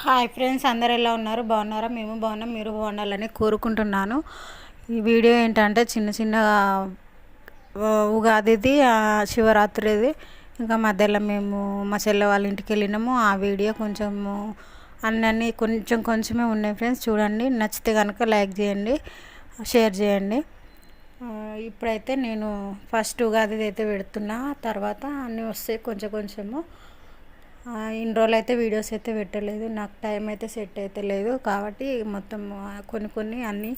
Hi friends అందరు ఎలా ఉన్నారు? బాగున్నారా? మేము బాగున్నాం మీరు బాగుండాలని కోరుకుంటున్నాను. ఈ వీడియో ఏంటంటే చిన్న చిన్న ఉగాదిది శివరాత్రిది. ఇంకా మధ్యలో మేము మా చెల్లె వాళ్ళ ఇంటికి వెళ్ళినాము. ఆ వీడియో కొంచెము అన్నీ కొంచెం కొంచెమే ఉన్నాయి ఫ్రెండ్స్. చూడండి నచ్చితే కనుక లైక్ చేయండి షేర్ చేయండి. ఇప్పుడైతే నేను ఫస్ట్ ఉగాది అయితే పెడుతున్నా. తర్వాత అన్నీ వస్తాయి కొంచెం కొంచెము. ఇన్ని రోజులు అయితే వీడియోస్ అయితే పెట్టలేదు. నాకు టైం అయితే సెట్ అయితే లేదు. కాబట్టి మొత్తం కొన్ని కొన్ని అన్నీ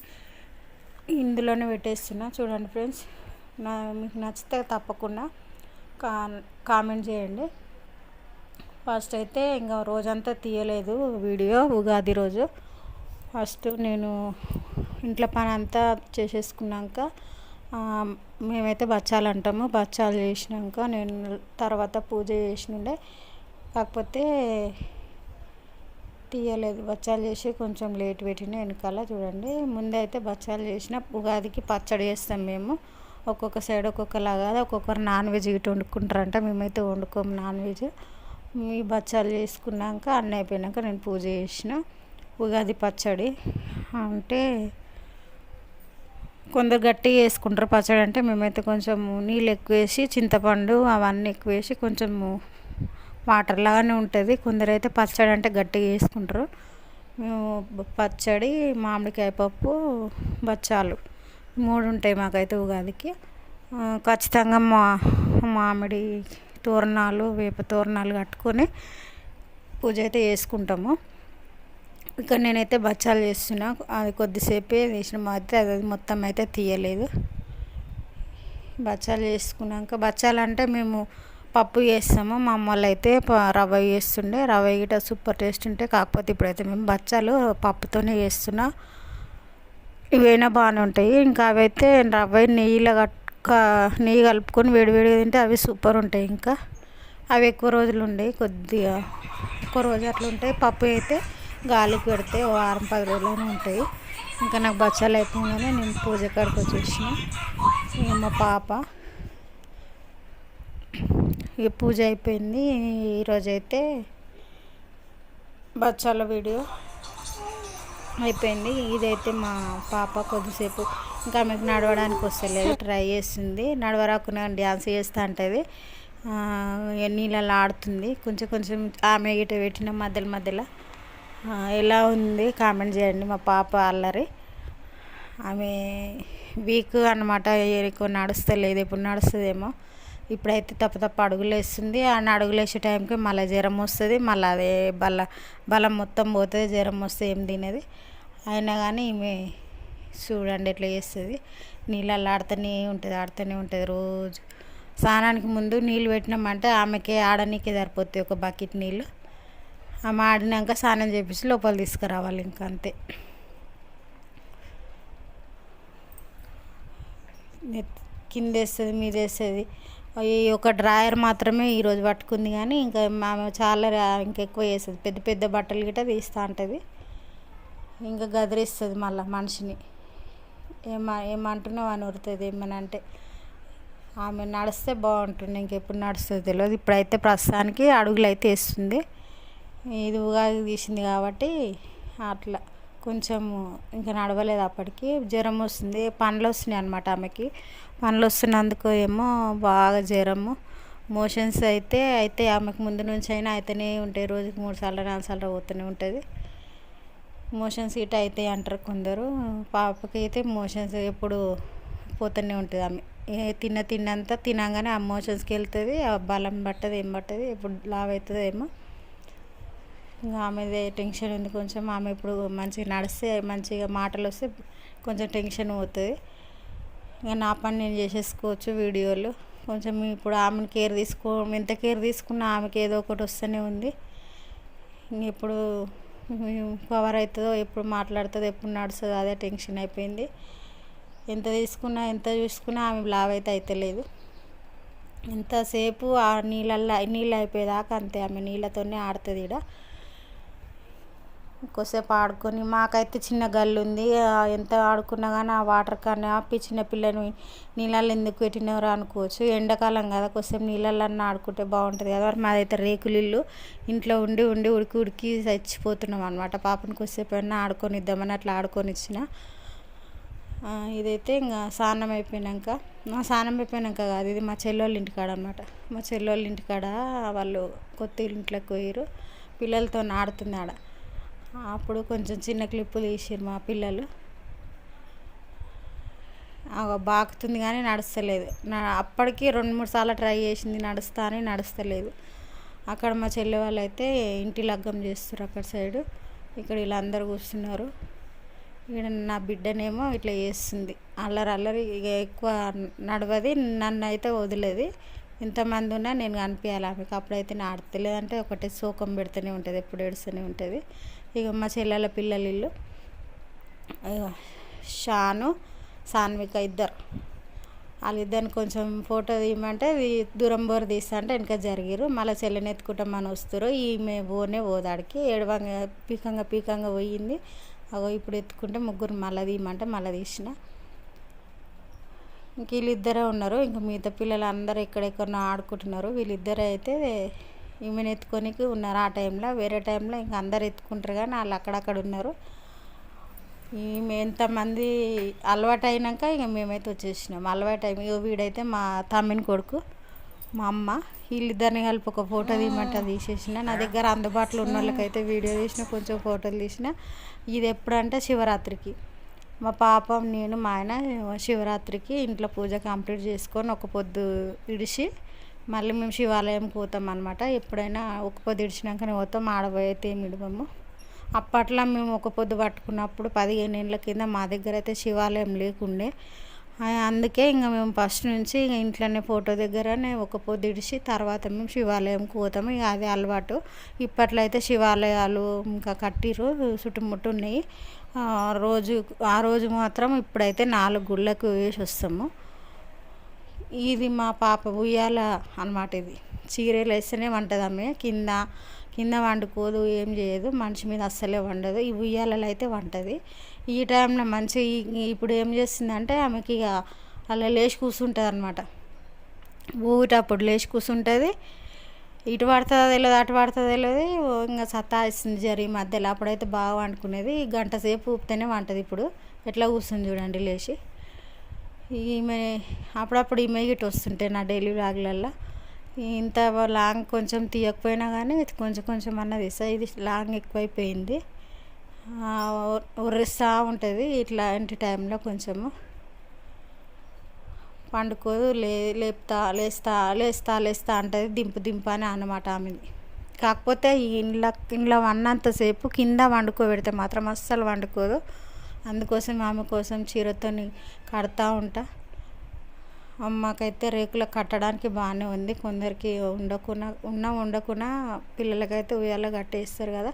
ఇందులోనే పెట్టేస్తున్నా. చూడండి ఫ్రెండ్స్ నా మీకు నచ్చితే తప్పకుండా కా కామెంట్ చేయండి. ఫస్ట్ అయితే ఇంకా రోజంతా తీయలేదు వీడియో ఉగాది రోజు. ఫస్ట్ నేను ఇంట్లో పని అంతా చేసేసుకున్నాక మేమైతే బచ్చాలు అంటాము బచ్చాలు చేసినాక నేను తర్వాత పూజ చేసినుండే కాకపోతే తీయలేదు. బచ్చాలు చేసి కొంచెం లేట్ పెట్టిన వెనకాల చూడండి. ముందైతే బచ్చాలు చేసిన ఉగాదికి పచ్చడి చేస్తాం మేము. ఒక్కొక్క సైడ్ ఒక్కొక్కలాగా ఒక్కొక్కరు నాన్ వెజ్ ఇటు వండుకుంటారంట. మేమైతే వండుకోము నాన్ వెజ్. మీ బచ్చాలు చేసుకున్నాక అన్నీ అయిపోయినాక నేను పూజ చేసిన ఉగాది పచ్చడి. అంటే కొందరు గట్టిగా వేసుకుంటారు పచ్చడి అంటే మేమైతే కొంచెం నీళ్ళు ఎక్కువ వేసి చింతపండు అవన్నీ ఎక్కువ వేసి కొంచెము వాటర్ లాగానే ఉంటుంది. కొందరైతే పచ్చడి అంటే గట్టిగా వేసుకుంటారు మేము పచ్చడి మామిడికాయ పప్పు బచ్చాలు మూడు ఉంటాయి మాకైతే ఉగాదికి. ఖచ్చితంగా మా మామిడి తోరణాలు వేప తోరణాలు కట్టుకొని పూజ అయితే చేసుకుంటాము. ఇక్కడ నేనైతే బచ్చాలు చేస్తున్నా. అది కొద్దిసేపే వేసిన అయితే అది మొత్తం అయితే తీయలేదు. బచ్చాలు చేసుకున్నాక బచ్చాలు అంటే మేము పప్పు చేస్తాము. మా అమ్మ వాళ్ళు అయితే రవ్వ చేస్తుండే. రవ్వ గిట సూపర్ టేస్ట్ ఉంటే కాకపోతే ఇప్పుడైతే మేము బచ్చాలు పప్పుతోనే చేస్తున్నా. ఇవైనా బాగానే ఉంటాయి. ఇంకా అవైతే రవ్వ నెయ్యిలో కట్టుక నెయ్యి కలుపుకొని వేడివేడిగా తింటే అవి సూపర్ ఉంటాయి ఇంకా. అవి ఎక్కువ రోజులు ఉండేవి కొద్దిగా ఎక్కువ రోజు అట్లా ఉంటాయి. పప్పు అయితే గాలికి పెడితే వారం పది రోజులైనా ఉంటాయి. ఇంకా నాకు బచ్చాలు అయిపోగానే నేను పూజ కాడికి వచ్చేసిన. మా పాప ఇక పూజ అయిపోయింది ఈరోజైతే బచ్చాల వీడియో అయిపోయింది ఇదైతే మా పాప కొద్దిసేపు ఇంకా ఆమెకు నడవడానికి వస్తలేదు ట్రై చేస్తుంది నడవరాకునే డ్యాన్స్ చేస్తూ ఉంటుంది నీళ్ళలో ఆడుతుంది కొంచెం కొంచెం ఆమె గిట పెట్టిన మధ్యలో మధ్యలో ఎలా ఉంది కామెంట్ చేయండి మా పాప అల్లరి ఆమె వీక్ అనమాట ఎక్కువ నడుస్తలేదు ఇప్పుడు నడుస్తుందేమో ఇప్పుడైతే తప్ప తప్ప అడుగులు వేస్తుంది. ఆ అడుగులు వేసే టైంకి మళ్ళీ జ్వరం వస్తుంది. మళ్ళీ అదే బల బలం మొత్తం పోతుంది. జ్వరం వస్తే ఏం తినేది? అయినా కానీ ఈమె చూడండి ఎట్లా చేస్తుంది. నీళ్ళల్లో ఆడుతూనే ఉంటుంది ఆడుతూనే ఉంటుంది రోజు. స్నానానికి ముందు నీళ్ళు పెట్టినామంటే ఆమెకి ఆడనీకే సరిపోతాయి ఒక బకెట్ నీళ్ళు. ఆమె ఆడినాక స్నానం చేపించి లోపల తీసుకురావాలి ఇంకా అంతే. కింద వేస్తుంది మీద వేస్తుంది. ఈ ఒక డ్రాయర్ మాత్రమే ఈరోజు పట్టుకుంది కానీ ఇంకా ఆమె చాలా ఇంకెక్కువ వేస్తుంది పెద్ద పెద్ద బట్టలు గిట్ట తీస్తూ ఉంటుంది. ఇంకా గదిరిస్తుంది మళ్ళీ మనిషిని. ఏమ ఏమంటున్నావు అని ఉరుతుంది ఏమని అంటే ఆమె నడిస్తే బాగుంటుంది ఇంకెప్పుడు నడుస్తుంది తెలియదు ఇప్పుడైతే ప్రస్తుతానికి అడుగులు అయితే వేస్తుంది. ఇది ఉగాది తీసింది కాబట్టి అట్లా కొంచెం ఇంకా నడవలేదు అప్పటికి. జ్వరం వస్తుంది. పండ్లు వస్తున్నాయి అనమాట ఆమెకి. పనులు వస్తున్నందుకు ఏమో బాగా జ్వరము. మోషన్స్ అయితే అయితే ఆమెకు ముందు నుంచి అయినా అయితేనే ఉంటాయి రోజుకి మూడు సార్లు నాలుగు సార్లు పోతూనే ఉంటుంది. మోషన్స్ ఇట అవుతాయి అంటారు కొందరు. పాపకి అయితే మోషన్స్ ఎప్పుడు పోతూనే ఉంటుంది ఆమె. ఏ తిన్న తిన్నంత తినగానే ఆ మోషన్స్కి వెళ్తుంది ఆ బలం పట్టదు ఏం పట్టదు ఎప్పుడు లావ్ అవుతుందో ఏమో. ఇంకా ఆమెదే టెన్షన్ ఉంది కొంచెం. ఆమె ఇప్పుడు మంచిగా నడిస్తే మంచిగా మాటలు వస్తే కొంచెం టెన్షన్ పోతుంది. ఇంకా నా పని నేను చేసేసుకోవచ్చు వీడియోలు. కొంచెం ఇప్పుడు ఆమెను కేర్ తీసుకో ఎంత కేర్ తీసుకున్నా ఆమెకి ఏదో ఒకటి వస్తూనే ఉంది. ఇంక ఇప్పుడు కవర్ అవుతుందో ఎప్పుడు మాట్లాడుతుందో ఎప్పుడు నడుస్తుందో అదే టెన్షన్ అయిపోయింది. ఎంత తీసుకున్నా ఎంత చూసుకున్నా ఆమె లావ్ అయితే అవుతలేదు ఎంతసేపు ఆ నీళ్ళల్లో నీళ్ళు అయిపోయేదాకా అంతే ఆమె నీళ్ళతోనే ఆడుతుంది ఈడ. కొద్దిసేపు ఆడుకొని మాకైతే చిన్న గల్లు ఉంది. ఎంత ఆడుకున్నా కానీ ఆ వాటర్ కానీ ఆపి చిన్న పిల్లని నీళ్ళల్లో ఎందుకు పెట్టినవరు అనుకోవచ్చు. ఎండాకాలం కదా కొద్దిసేపు నీళ్ళల్లో ఆడుకుంటే బాగుంటుంది కదా. మాదైతే రేకులిల్లు ఇంట్లో ఉండి ఉండి ఉడికి ఉడికి చచ్చిపోతున్నాం అనమాట పాపని కొద్దిసేపు అయినా ఆడుకొని ఇద్దామని అట్లా ఆడుకొని ఇచ్చిన ఇదైతే ఇంకా స్నానం అయిపోయినాక మా స్నానం అయిపోయినాక కాదు ఇది మా చెల్లెళ్ళ ఇంటికాడ అనమాట మా చెల్లెళ్ళ ఇంటికాడ వాళ్ళు కొత్త ఇంట్లోకి పోయారు పిల్లలతో ఆడుతుంది ఆడ. అప్పుడు కొంచెం చిన్న క్లిప్పులు తీసిరు మా పిల్లలు. బాగుతుంది కానీ నడుస్తలేదు. నా అప్పటికి రెండు మూడు సార్లు ట్రై చేసింది నడుస్తా అని నడుస్తలేదు. అక్కడ మా చెల్లె వాళ్ళు అయితే ఇంటి లగ్గం చేస్తారు అక్కడ సైడు. ఇక్కడ వీళ్ళందరూ కూర్చున్నారు. ఇక్కడ నా బిడ్డనేమో ఇట్లా చేస్తుంది. అల్లరి అల్లరి ఇక ఎక్కువ నడవది నన్ను అయితే వదిలేదు. ఇంతమంది ఉన్నా నేను కనిపించాలి ఆమెకు. అప్పుడైతే ఆడతలేదంటే ఒకటే శోకం పెడుతూనే ఉంటుంది ఎప్పుడు ఏడుస్తూనే ఉంటుంది. ఇక మా చెల్లెల పిల్లలు ఇల్లు. షాను సాన్విక ఇద్దరు. వాళ్ళిద్దరిని కొంచెం ఫోటో తీయమంటే దూరం బోర్ తీస్తా అంటే వెనక జరిగారు మళ్ళీ చెల్లెని ఎత్తుకుంటామని వస్తారు ఈమె పోనే పోదాడికి ఏడవంగా పీకంగా పీకంగా పోయింది. అగో ఇప్పుడు ఎత్తుకుంటే ముగ్గురు మళ్ళీ తీయమంటే మళ్ళీ తీసిన. ఇంక వీళ్ళిద్దరే ఉన్నారు. ఇంక మిగతా పిల్లలు అందరూ ఎక్కడెక్కడో ఆడుకుంటున్నారు. వీళ్ళిద్దరే అయితే ఈమెను ఎత్తుకొనికి ఉన్నారు. ఆ టైంలో వేరే టైంలో ఇంకా అందరు ఎత్తుకుంటారు కానీ వాళ్ళు అక్కడక్కడ ఉన్నారు. ఈమె ఎంతమంది అలవాటు అయినాక ఇక మేమైతే వచ్చేసినాం. అలవాటు అయి వీడైతే మా తమ్మిని కొడుకు మా అమ్మ. వీళ్ళిద్దరిని కలిపి ఒక ఫోటో తీయమంట తీసేసిన. నా దగ్గర అందుబాటులో ఉన్న వాళ్ళకైతే వీడియో తీసిన కొంచెం ఫోటోలు తీసిన. ఇది ఎప్పుడంటే శివరాత్రికి. మా పాపం నేను మా ఆయన శివరాత్రికి ఇంట్లో పూజ కంప్లీట్ చేసుకొని ఒక పొద్దు ఇడిచి మళ్ళీ మేము శివాలయం పోతాం అనమాట ఎప్పుడైనా ఒక పొద్దు ఇడిచినాకనే పోతాం ఆడపోయితే ఏమి ఇడవము అప్పట్లో మేము ఒక పొద్దు పట్టుకున్నప్పుడు పదిహేను ఏళ్ళ కింద మా దగ్గర అయితే శివాలయం లేకుండే. అందుకే ఇంకా మేము ఫస్ట్ నుంచి ఇంట్లోనే ఫోటో దగ్గరనే ఒక పొద్దు ఇడిచి తర్వాత మేము శివాలయంకి పోతాము. ఇక అది అలవాటు. ఇప్పట్లో అయితే శివాలయాలు ఇంకా కట్టిరు చుట్టుముట్టు ఉన్నాయి. రోజు ఆ రోజు మాత్రం ఇప్పుడైతే నాలుగు గుళ్ళకు వేసి వస్తాము. ఇది మా పాప ఉయ్యాల అనమాట ఇది. చీరలు వేస్తేనే వంటది ఆమె. కింద కింద వండుకోదు ఏం చేయదు. మనిషి మీద అస్సలే వండదు. ఈ ఉయ్యాలలో అయితే వంటది. ఈ టైంలో మంచి ఇప్పుడు ఏం చేస్తుందంటే ఆమెకి ఇక అలా లేచి కూర్చుంటుంది అనమాట ఊటప్పుడు లేచి కూర్చుంటుంది. ఇటు పడుతుందో తెలియదు అటు పడుతుందో తెలియదు ఇంకా సత్తాయిస్తుంది జరి మధ్యలో. అప్పుడైతే బాగా వండుకునేది. గంట సేపు ఊపితేనే వంటది ఇప్పుడు. ఎట్లా కూర్చుంది చూడండి లేచి. ఈమె అప్పుడప్పుడు ఈమె గిట్ వస్తుంటాయి నా డైలీ బ్లాగ్లల్లో ఇంత లాంగ్ కొంచెం తీయకపోయినా కానీ కొంచెం కొంచెం అన్నది. ఇది లాంగ్ ఎక్కువైపోయింది. ఉర్రిస్తూ ఉంటుంది ఇట్లాంటి టైంలో కొంచెము. పండుకోదు లే లేపుతా లేస్తా లేస్తా లేస్తా అంటుంది. దింపు దింపు అని అన్నమాట ఆమెది. కాకపోతే ఇంట్లో ఇంట్లో వన్నంతసేపు కింద వండుకోబెడితే మాత్రం అస్సలు వండుకోదు. అందుకోసం ఆమె కోసం చీరతో కడతా ఉంటా. అమ్మకైతే రేకులు కట్టడానికి బాగానే ఉంది. కొందరికి ఉండకున్నా ఉన్న ఉండకున్నా పిల్లలకైతే ఉయ్యాల కట్టేస్తారు కదా.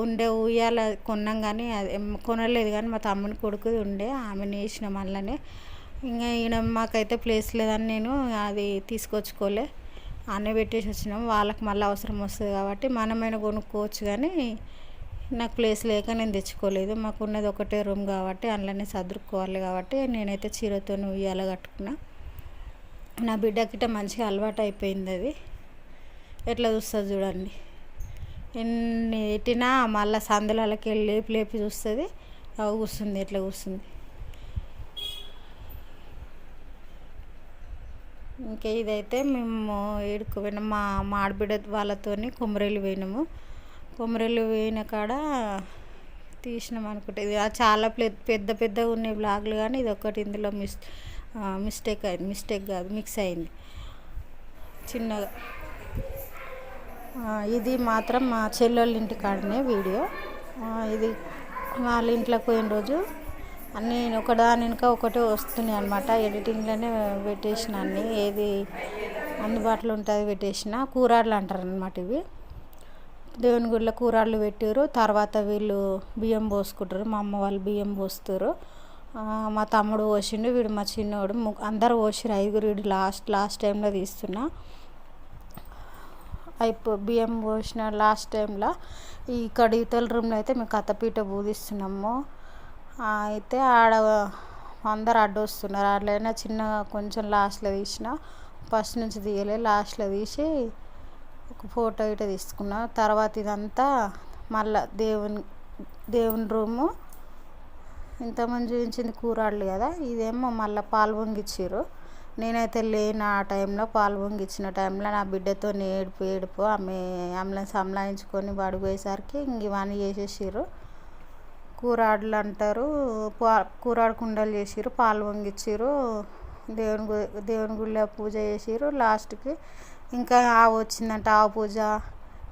ఉండే ఉయ్యాల కొన్నాం కానీ అది కొనలేదు కానీ మా తమ్ముని కొడుకు ఉండే ఆమెను వేసిన మళ్ళనే. ఇంకా ఈయన మాకైతే ప్లేస్ లేదని నేను అది తీసుకొచ్చుకోలే. అన్నీ పెట్టేసి వచ్చినాం. వాళ్ళకి మళ్ళీ అవసరం వస్తుంది కాబట్టి మనమైనా కొనుక్కోవచ్చు కానీ నాకు ప్లేస్ లేక నేను తెచ్చుకోలేదు. మాకు ఉన్నది ఒకటే రూమ్ కాబట్టి అందులోనే సర్దుకోవాలి కాబట్టి నేనైతే చీరతో ఉయ్యాల కట్టుకున్నా. నా బిడ్డకిట మంచిగా అలవాటు అయిపోయింది అది. ఎట్లా చూస్తుంది చూడండి. ఎన్ని ఎట్టినా మళ్ళీ సందులకి వెళ్ళి లేపి లేపి చూస్తుంది. కూస్తుంది ఎట్లా కూస్తుంది. ఇంకా ఇదైతే మేము ఏడుకు పోయినాం. మా మాడబిడ్డ వాళ్ళతోని కొమ్మరేలు పోయినాము. కొమ్మరేలు పోయిన కాడ తీసినాం అనుకుంటే. ఇది చాలా పెద్ద పెద్దగా ఉన్నాయి బ్లాగ్లు కానీ ఇది ఒకటి ఇందులో మిస్ మిస్టేక్ అయింది మిస్టేక్ కాదు మిక్స్ అయింది. చిన్నగా. ఇది మాత్రం మా చెల్లెళ్ళ ఇంటి కాడనే వీడియో. ఇది వాళ్ళ ఇంట్లోకి పోయిన రోజు అన్నీ ఒకదాని వెనుక ఒకటి వస్తున్నాయి అనమాట ఎడిటింగ్లోనే పెట్టేసిన అన్ని. ఏది అందుబాటులో ఉంటుంది పెట్టేసిన. కూరాడలు అంటారు అనమాట ఇవి. దేవుని గుడిలో కూరాళ్ళు పెట్టారు తర్వాత వీళ్ళు బియ్యం పోసుకుంటారు. మా అమ్మ వాళ్ళు బియ్యం పోస్తారు. మా తమ్ముడు పోసిండు వీడు మా చిన్నోడు. అందరు పోసిరు ఐదుగురు వీడు లాస్ట్ లాస్ట్ టైంలో తీస్తున్నా. అయిపో బియ్యం పోసిన లాస్ట్ టైంలో ఈ ఇక్కడ ఇవతల రూమ్లో అయితే మేము కథపీట బోధిస్తున్నాము. అయితే ఆడ అందరు అడ్డు వస్తున్నారు. అట్లైనా చిన్న కొంచెం లాస్ట్లో తీసిన ఫస్ట్ నుంచి తీయలే లాస్ట్లో తీసి ఒక ఫోటో ఇట తీసుకున్నా. తర్వాత ఇదంతా మళ్ళా దేవుని దేవుని రూము. ఇంతమంది చూపించింది కూరాళ్ళు కదా ఇదేమో మళ్ళీ పాలు పొంగిచ్చారు నేనైతే లేను ఆ టైంలో పాలు పొంగిచ్చిన టైంలో నా బిడ్డతో ఏడుపు ఏడుపు ఆమె అంబులెన్స్ సంలాయించుకొని పడిపోయేసరికి ఇంక ఇవన్నీ చేసేసారు కూరాడులు అంటారు పా- కూరాడు కుండలు చేసిరు పాలు పొంగిచ్చిర్రు దేవుని దేవుని గుళ్ళ పూజ చేసిరు లాస్ట్కి ఇంకా ఆవు వచ్చిందంటే ఆవు పూజ.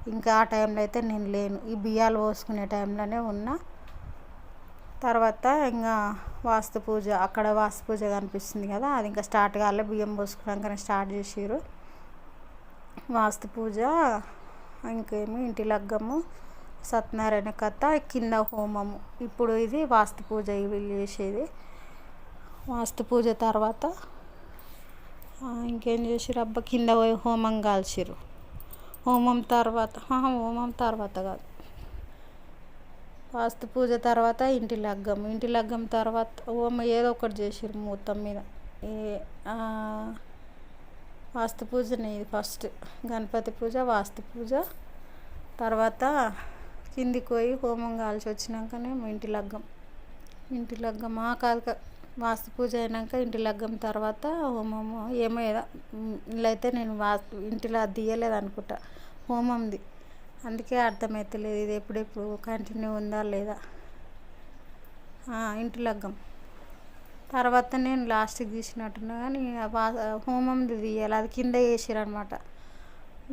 ఇంకా ఆ టైంలో అయితే నేను లేను. ఈ బియ్యాలు పోసుకునే టైంలోనే ఉన్నా. తర్వాత ఇంకా వాస్తు పూజ అక్కడ వాస్తు పూజ కనిపిస్తుంది కదా అది ఇంకా స్టార్ట్ కాలే. బియ్యం పోసుకున్నాకనే స్టార్ట్ చేసిర్రు. వాస్తు పూజ ఇంకేమి ఇంటి లగ్గము సత్యనారాయణ కథ కింద హోమము. ఇప్పుడు ఇది వాస్తు పూజ వీళ్ళు చేసేది. వాస్తు పూజ తర్వాత ఇంకేం చేసిరు అబ్బా కింద పోయి హోమం కాల్చిర్రు. హోమం తర్వాత హోమం తర్వాత కాదు. వాస్తు పూజ తర్వాత ఇంటి లగ్గం. ఇంటి లగ్గం తర్వాత హోమం ఏదో ఒకటి చేసిరు మొత్తం మీద. ఏ వాస్తు పూజనే ఇది ఫస్ట్. గణపతి పూజ వాస్తు పూజ. తర్వాత కిందికి పోయి హోమం కాల్చి వచ్చినాకనే ఇంటి లగ్గం. ఇంటి లగ్గం ఆ కాదు వాస్తు పూజ అయినాక ఇంటి లగ్గం తర్వాత హోమం ఏమో ఏదో ఇలా అయితే నేను వాస్తు ఇంటిలో అది తీయలేదు అనుకుంటా. హోమంది. అందుకే అర్థమవుతలేదు ఇది ఎప్పుడెప్పుడు కంటిన్యూ ఉందా లేదా. ఇంటి లగ్గం. తర్వాత నేను లాస్ట్కి తీసినట్టున్నా కానీ ఆ హోమంది తీయాలి. అది కింద వేసారు అనమాట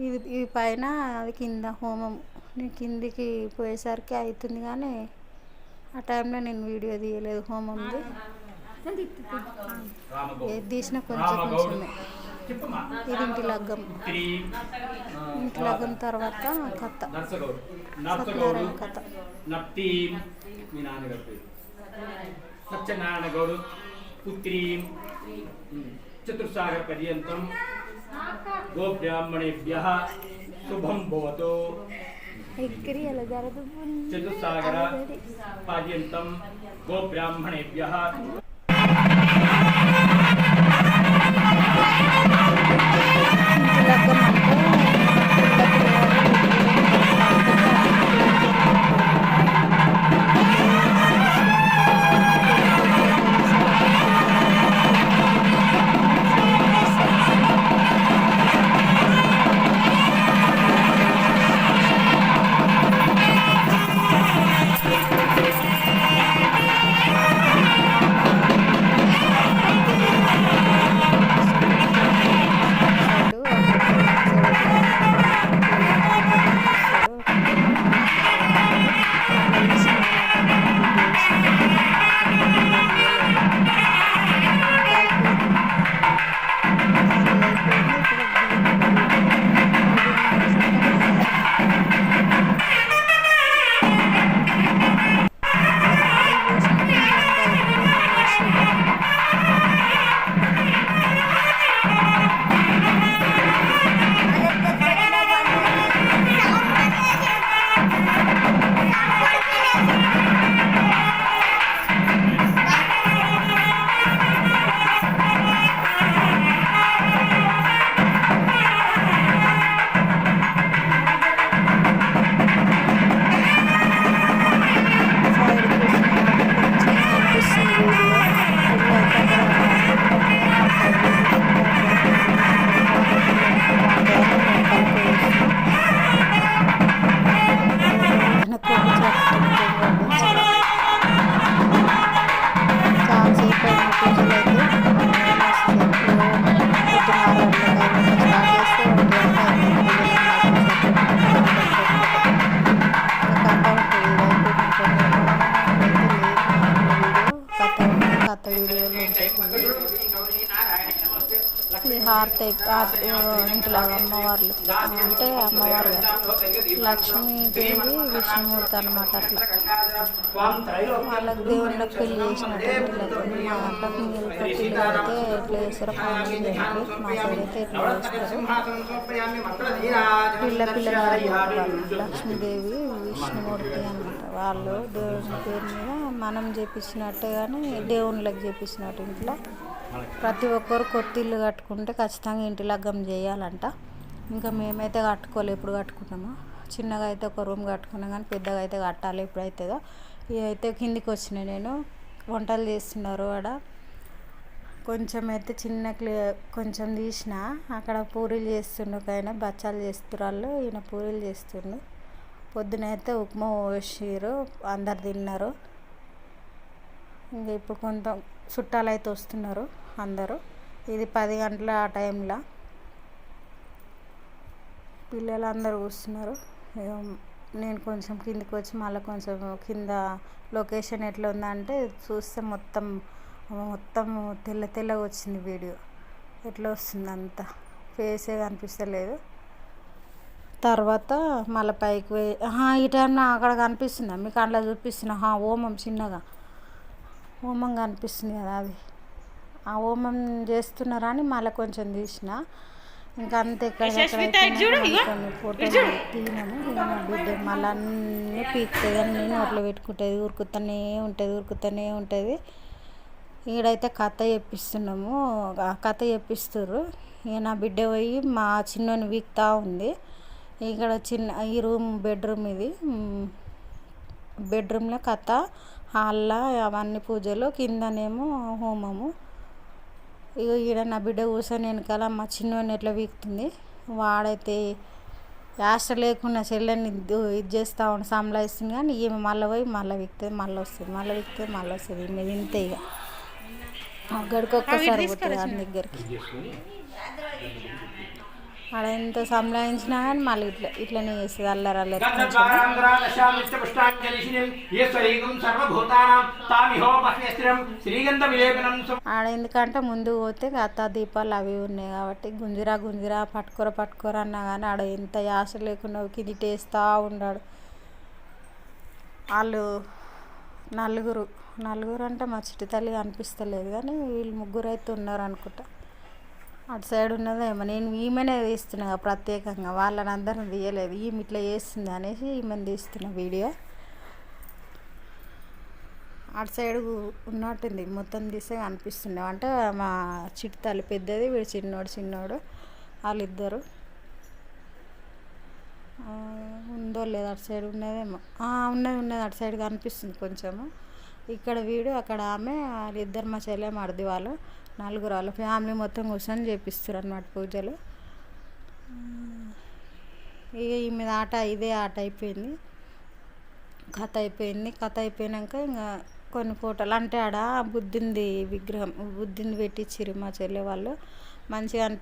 ఇది ఇది పైన అది కింద హోమం. నేను కిందికి పోయేసరికి అవుతుంది కానీ ఆ టైంలో నేను వీడియో తీయలేదు హోమంది. ఏది తీసిన కొంచెం కొంచెమే ఇది ఇంటి లగ్గం ఇంటి లగ్గం తర్వాత కథ నర్సగౌడ్ సత్యనారాయణ నర్సగౌడు కథ నప్తీం మీ నాన్నగారి పేరు సత్యనారాయణ గౌడు పుత్రీం చతుర్సాగర పర్యంతం గోబ్రాహ్మణేభ్య శుభం భవతు ఎక్కడి ఎలా జరగదు చతుర్సాగర పర్యంతం గోబ్రాహ్మణేభ్య ఇంటి ఇంట్లో అమ్మవార్లు. అంటే అమ్మవారు లక్ష్మీదేవి విష్ణుమూర్తి అనమాట అట్లా. వాళ్ళకి దేవుళ్ళకి పెళ్ళి చేసినట్టు ఇంటిలోకి మా పెళ్ళి ఎట్లా చేస్తారో కామెంట్ చేయండి మా సైడ్ అయితే ఎట్లా చేస్తారు? పిల్ల పిల్లగారు లక్ష్మీదేవి విష్ణుమూర్తి అనమాట వాళ్ళు. దేవుని పేరు మీద మనం చేపించినట్టే కానీ దేవుళ్ళకి చేపించినట్టు ఇంట్లో. ప్రతి ఒక్కరు కొత్త ఇల్లు కట్టుకుంటే ఖచ్చితంగా ఇంటి లగ్గం చేయాలంట. ఇంకా మేమైతే కట్టుకోవాలి ఎప్పుడు కట్టుకున్నామో చిన్నగా అయితే ఒక రూమ్ కట్టుకున్నాం కానీ పెద్దగా అయితే కట్టాలి ఎప్పుడైతేదో. ఇవి అయితే కిందికి వచ్చినాయి నేను వంటలు చేస్తున్నారు ఆడ. కొంచెం అయితే చిన్న క్లీ కొంచెం తీసిన అక్కడ పూరీలు చేస్తుండు ఆయన బచ్చాలు చేస్తున్నారు ఈయన పూరీలు చేస్తుండు. పొద్దున అయితే ఉప్మా పోసిర్రు అందరు తిన్నారు. ఇంకా ఇప్పుడు కొంత చుట్టాలు అయితే వస్తున్నారు. అందరూ. ఇది పది గంటల ఆ టైంలో. పిల్లలు అందరూ కూర్చున్నారు నేను కొంచెం కిందికి వచ్చి మళ్ళీ కొంచెం కింద లొకేషన్ ఎట్లా ఉందంటే చూస్తే మొత్తం మొత్తం తెల్ల తెల్లగా వచ్చింది వీడియో. ఎట్లా వస్తుంది అంతా? ఫేసే కనిపిస్తలేదు. తర్వాత మళ్ళీ పైకి పోయి ఈ టైంలో అక్కడ కనిపిస్తుందా? మీకు అందులో చూపిస్తున్నా. హోమం ఓమం చిన్నగా. ఓమం కనిపిస్తుంది కదా అది. ఆ ఓమం చేస్తున్నారని మళ్ళీ కొంచెం తీసిన. ఇంకా అంతే ఇక్కడ కొన్ని ఫోటోలు ఇక నా బిడ్డ. మళ్ళీ అన్నీ పీకుతుంది అని నేను నోట్లో పెట్టుకుంటుంది ఉరుకుతూనే ఉంటుంది ఉరుకుతూనే ఉంటుంది. ఈడైతే కథ చెప్పిస్తున్నాము ఆ కథ చెప్పిస్తారు ఇక నా బిడ్డ పోయి మా చిన్నోని వీక్తా ఉంది. ఇక్కడ చిన్న ఈ రూమ్ బెడ్రూమ్ ఇది. మ్, బెడ్రూమ్లో కథ హాల్లో అవన్నీ పూజలు కిందనేమో హోమము. ఇక ఈడ నా బిడ్డ కూర్చొని వెనకాల మా చిన్నోని ఎట్లా వీక్తుంది? వాడైతే యాస్ట లేకుండా చెల్లెని ఇది ఇది చేస్తూ ఉండి సంలాయిస్తుంది కానీ ఈమె మళ్ళీ పోయి మళ్ళీ వీక్తుంది మళ్ళీ వస్తుంది మళ్ళీ వీక్తుంది మళ్ళీ వస్తుంది. ఈమె ఇంతే ఇక గడికొక్కసారి పోతుంది ఆయన దగ్గరికి. ఆడ ఎంత సంలాయించినా కానీ మళ్ళీ ఇట్లా ఇట్లనే చేస్తుంది అల్లరి అల్లరి ఆడ ఎందుకంటే ముందు పోతే అత్త దీపాలు అవి ఉన్నాయి కాబట్టి గుంజిరా గుంజిరా పట్టుకోర పట్టుకోర అన్నా కానీ ఆడ ఎంత యాస లేకుండా కింది టేస్తా ఉన్నాడు వాళ్ళు నలుగురు నలుగురు అంటే మా చిట్టి తల్లి కనిపిస్తలేదు కానీ వీళ్ళు ముగ్గురు అయితే ఉన్నారు అనుకుంటా. అటు సైడ్ ఉన్నదేమో. నేను ఈమెనే తీస్తున్నా కదా ప్రత్యేకంగా. వాళ్ళని అందరిని తీయలేదు. ఈమె ఇట్లా చేస్తుంది అనేసి ఈమెను తీస్తున్నా వీడియో. అటు సైడ్ ఉన్నట్టుంది. మొత్తం తీస్తే అనిపిస్తుండే అంటే మా చిట్టి తల్లి పెద్దది వీడు చిన్నోడు చిన్నోడు. వాళ్ళిద్దరు. ఉందో లేదు అటు సైడ్ ఉన్నదేమో. ఉన్నది ఉన్నది. అటు సైడ్ కనిపిస్తుంది కొంచెము. ఇక్కడ వీడు అక్కడ ఆమె వాళ్ళిద్దరు మా చెల్లె మరిది వాళ్ళు. నలుగురు వాళ్ళ ఫ్యామిలీ మొత్తం కూర్చొని చేపిస్తారు అనమాట పూజలు ఇక ఈ మీద ఆట ఇదే ఆట అయిపోయింది. కథ అయిపోయింది. కథ అయిపోయినాక ఇంకా కొన్ని ఫోటోలు అంటే ఆడ బుద్ధింది విగ్రహం బుద్ధింది పెట్టించిర్రు మా చెల్లె వాళ్ళు. మంచిగా